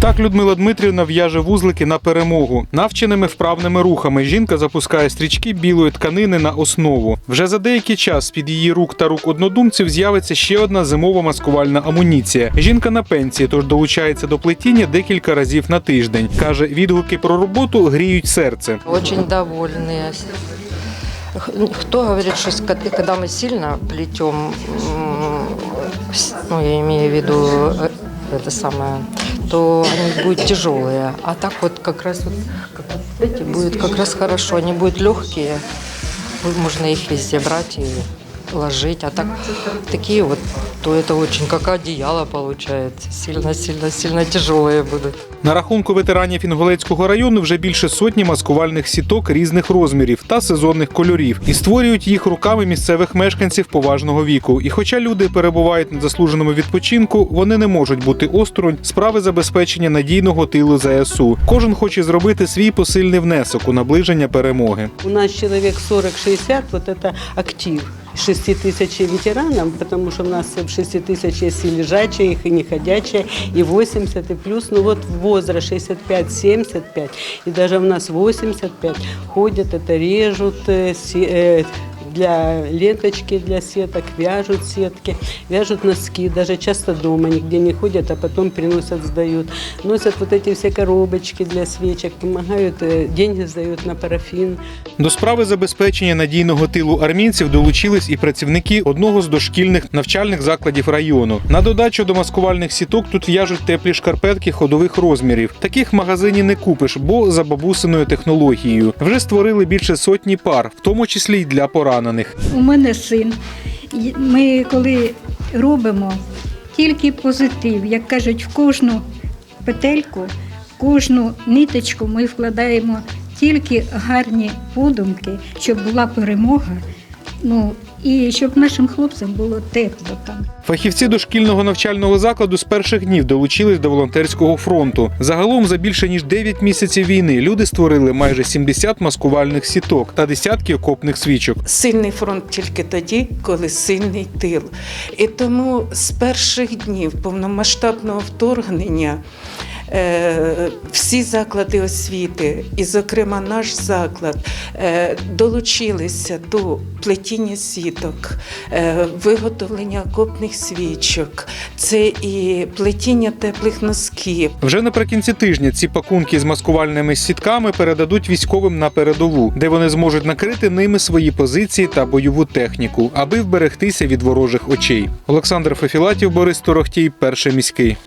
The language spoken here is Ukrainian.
Так Людмила Дмитрівна в'яже вузлики на перемогу. Навченими вправними рухами жінка запускає стрічки білої тканини на основу. Вже за деякий час з під її рук та рук однодумців з'явиться ще одна зимова маскувальна амуніція. Жінка на пенсії, тож долучається до плетіння декілька разів на тиждень. каже, відгуки про роботу гріють серце. Очень довольные. Х- Кто говорит, что с- ко- когда мы сильно плетем, м, с- ну, я имею в виду э, это самое, то они будут тяжелые. А так вот как раз вот, как вот эти будет как раз хорошо. Они будут легкие. Вы- Можно их везде брать и ложить. А так такие вот, то это очень как одеяло получается. Сильно-сильно-сильно тяжелые будут. На рахунку ветеранів Інгулецького району вже більше сотні маскувальних сіток різних розмірів та сезонних кольорів і створюють їх руками місцевих мешканців поважного віку. І хоча люди перебувають на заслуженому відпочинку, вони не можуть бути осторонь справи забезпечення надійного тилу ЗСУ. Кожен хоче зробити свій посильний внесок у наближення перемоги. У нас человек 40-60, вот это актив. 6 тысяч ветеранов, потому что у нас в 6 тысяч есть и лежачие, и неходячие, и 80, и плюс. Ну вот в возраст 65-75, и даже у нас 85 ходят, это режут, э, се- э, для ленточки, для сеток, вяжут сетки, вяжут носки, даже часто дома нигде не ходят, а потом приносят, сдают. Носят вот эти все коробочки для свечек, помогают, э, деньги сдают на парафин. До справи забезпечення надійного тилу армійців долучились і працівники одного з дошкільних навчальних закладів району. На додачу до маскувальних сіток тут в'яжуть теплі шкарпетки ходових розмірів. Таких в магазині не купиш, бо за бабусиною технологією. Вже створили більше сотні пар, в тому числі й для поранених. У мене син. Ми коли робимо тільки позитив, як кажуть, в кожну петельку, в кожну ниточку ми вкладаємо тільки гарні подумки, щоб була перемога. Ну і щоб нашим хлопцям було тепло там. Фахівці дошкільного навчального закладу з перших днів долучились до волонтерського фронту. Загалом за більше ніж 9 місяців війни люди створили майже 70 маскувальних сіток та десятки окопних свічок. Сильний фронт тільки тоді, коли сильний тил. І тому з перших днів повномасштабного вторгнення всі заклади освіти, і, зокрема, наш заклад, е, долучилися до плетіння сіток, е, виготовлення окопних свічок, це і плетіння теплих носків. Вже наприкінці тижня ці пакунки з маскувальними сітками передадуть військовим на передову, де вони зможуть накрити ними свої позиції та бойову техніку, аби вберегтися від ворожих очей. Олександр Фефілатів, Борис Торохтій, перший міський.